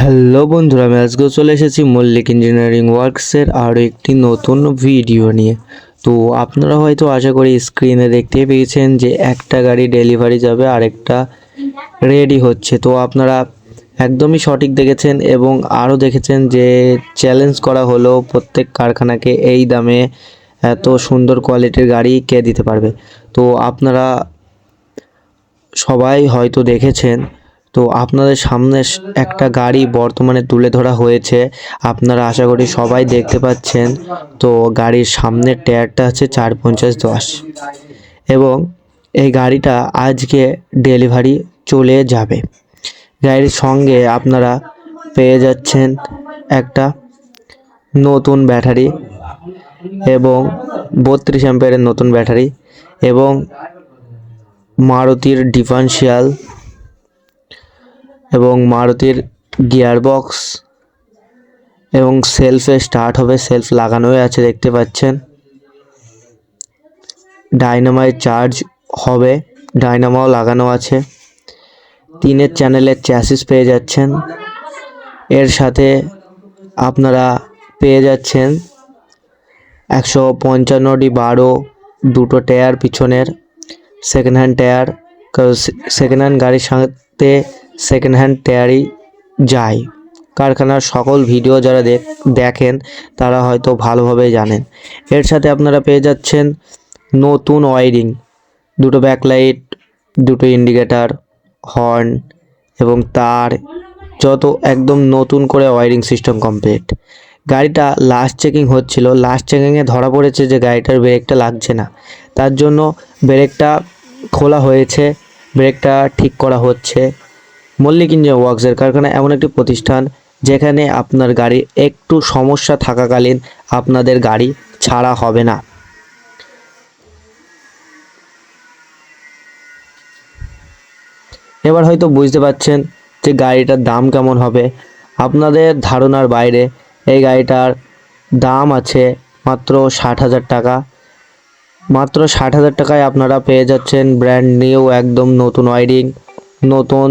Hello বন্ধুরা, আমি আজকে চলে এসেছি মল্লিক ইঞ্জিনিয়ারিং ওয়ার্কসের আরও একটি নতুন ভিডিও নিয়ে। তো আপনারা হয়তো আশা করি স্ক্রিনে দেখতে পেয়েছেন যে একটা গাড়ি ডেলিভারি যাবে, আরেকটা রেডি হচ্ছে। তো আপনারা একদমই সঠিক দেখেছেন এবং আরও দেখেছেন যে চ্যালেঞ্জ করা হলো প্রত্যেক কারখানাকে এই দামে এত সুন্দর কোয়ালিটির গাড়ি কে দিতে পারবে? তো আপনারা সবাই হয়তো দেখেছেন তো আপনাদের সামনে একটা গাড়ি বর্তমানে তুলে ধরা হয়েছে। আপনারা আশা করি সবাই দেখতে পাচ্ছেন। তো গাড়ির সামনের টায়ারটা আছে চার পঞ্চাশ দশ। এবং এই গাড়িটা আজকে ডেলিভারি চলে যাবে। গাড়ির সঙ্গে আপনারা পেয়ে যাচ্ছেন একটা নতুন ব্যাটারি এবং বত্রিশ অ্যাম্পিয়ারের নতুন ব্যাটারি এবং মারুতির ডিফারেন্সিয়াল এবং মারুতির গিয়ারবক্স এবং সেলফে স্টার্ট হবে, সেলফ লাগানোই আছে, দেখতে পাচ্ছেন। ডাইনামাইট চার্জ হবে, ডাইনামাও লাগানো আছে। তিনের চ্যানেলের চ্যাসিস পেয়ে যাচ্ছেন। এর সাথে আপনারা পেয়ে যাচ্ছেন একশো পঞ্চান্নটি বারো দুটো টায়ার পিছনের second hand tyre second hand গাড়ির সাথে সেকেন্ড হ্যান্ড টায়ারই যায় কারখানার সকল ভিডিও যারা দেখ, দেখেন, তারা হয়তো ভালোভাবে জানেন। এর সাথে আপনারা পেয়ে যাচ্ছেন নতুন ওয়ারিং দুটো ব্যাকলাইট দুটো ইন্ডিকেটার হর্ন এবং তার যত একদম নতুন করে ওয়ারিং সিস্টেম কমপ্লিট গাড়িটা লাস্ট চেকিং হচ্ছিল। লাস্ট চেকিংয়ে ধরা পড়েছে যে গাড়িটার ব্রেকটা লাগছে না। তার জন্য ব্রেকটা খোলা হয়েছে। ব্রেকটা ঠিক করা হচ্ছে। মল্লিক ইঞ্জিন ওয়ার্কসের কারখানা এমন একটি প্রতিষ্ঠান যেখানে আপনার গাড়ির একটু সমস্যা থাকাকালীন আপনাদের গাড়ি ছাড়া হবে না। এবার হয়তো বুঝতে পারছেন যে গাড়িটার দাম কেমন হবে। আপনাদের ধারণার বাইরে এই গাড়িটার দাম আছে মাত্র ষাট হাজার টাকা। মাত্র ষাট হাজার টাকায় আপনারা পেয়ে যাচ্ছেন ব্র্যান্ড নিউ একদম নতুন ওয়াইরিং নতুন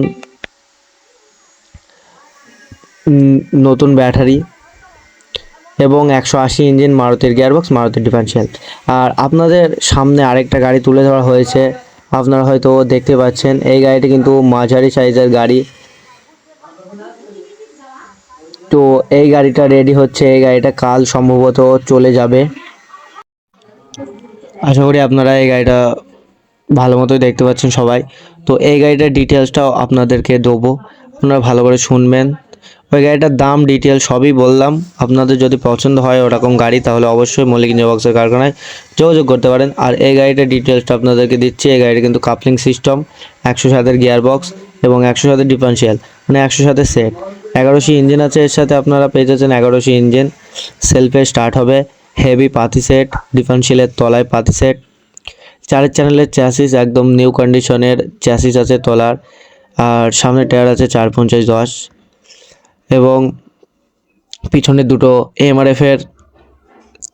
নতুন ব্যাটারি এবং একশো আশি ইঞ্জিন মারুতির গিয়ারবক্স মারুতির ডিফারেন্সিয়াল আর আপনাদের সামনে আরেকটা গাড়ি তুলে ধরা হয়েছে। আপনারা হয়তো দেখতে পাচ্ছেন, এই গাড়িটি কিন্তু মাঝারি সাইজের গাড়ি। তো এই গাড়িটা রেডি হচ্ছে, এই গাড়িটা কাল সম্ভবত চলে যাবে। আশা করি আপনারা এই গাড়িটা ভালো মতোই দেখতে পাচ্ছেন সবাই। তো এই গাড়িটার ডিটেলসটাও আপনাদেরকে দেবো। আপনারা ভালো করে শুনবেন। ওই গাড়িটার দাম ডিটেল সবই বললাম। আপনাদের যদি পছন্দ হয় ওরকম গাড়ি, তাহলে অবশ্যই মল্লিক বক্সের কারখানায় যোগাযোগ করতে পারেন। আর এই গাড়িটার ডিটেলসটা আপনাদেরকে দিচ্ছি। এই গাড়িটা কিন্তু কাপলিং সিস্টেম একশো সাতের গিয়ার বক্স এবং একশো সাতের ডিফারেন্সিয়াল মানে একশো সাতের সেট এগারোশি ইঞ্জিন আছে, এর সাথে আপনারা পেয়ে যাচ্ছেন এগারোশি ইঞ্জিন সেলফে স্টার্ট হবে হেভি পাতি সেট ডিফারেন্সিয়ালের তলায় পাতি সেট চারের চ্যানেলের চ্যাসিস একদম নিউ কন্ডিশনের চ্যাসিস আছে তলার। আর সামনে টায়ার আছে চার পঞ্চাশ দশ। এবং পিছনে দুটো এমআরএফ এর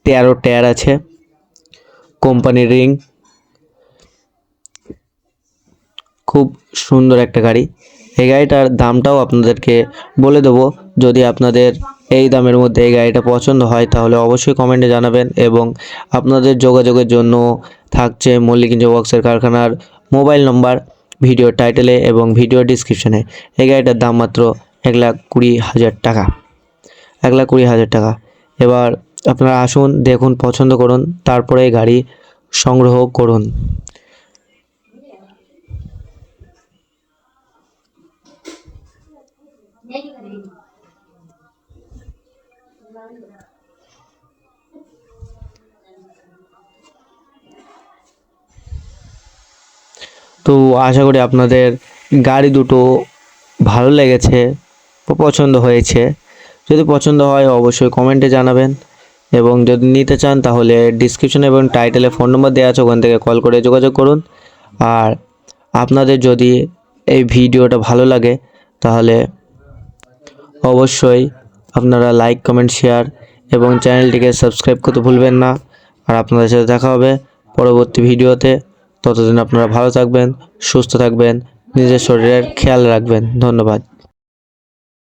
তেরো টায়ার আছে। কোম্পানির রিং। খুব সুন্দর একটা গাড়ি। এই গাড়িটার দামটাও আপনাদেরকে বলে দেবো। যদি আপনাদের এই দামের মধ্যে এই গাড়িটা পছন্দ হয়, তাহলে অবশ্যই কমেন্টে জানাবেন এবং আপনাদের যোগাযোগের জন্য থাকছে মল্লিক ইঞ্জিন ওয়ার্কসের কারখানার মোবাইল নম্বর, ভিডিও টাইটেলে এবং ভিডিও ডিসক্রিপশনে এই গাড়িটার দাম মাত্র এক লাখ কুড়ি হাজার টাকা। এক লাখ কুড়ি হাজার টাকা। এবার আপনারা আসুন, দেখুন, পছন্দ করুন, তারপরে গাড়ি সংগ্রহ করুন। তো আশা করি আপনাদের গাড়ি দুটো ভালো লেগেছে। পছন্দ হয়েছে। যদি পছন্দ হয় অবশ্যই কমেন্টে জানাবেন। এবং যদি নিতে চান তাহলে ডিসক্রিপশন এবং টাইটেলে ফোন নম্বর দেওয়া আছে, ওখান থেকে কল করে যোগাযোগ করুন। আর আপনাদের যদি এই ভিডিওটা ভালো লাগে, তাহলে অবশ্যই আপনারা লাইক কমেন্ট শেয়ার এবং চ্যানেলটিকে সাবস্ক্রাইব করতে ভুলবেন না। আর আপনাদের সাথে দেখা হবে পরবর্তী ভিডিওতে। ততদিন আপনারা ভালো থাকবেন, সুস্থ থাকবেন, নিজের শরীরের খেয়াল রাখবেন। ধন্যবাদ।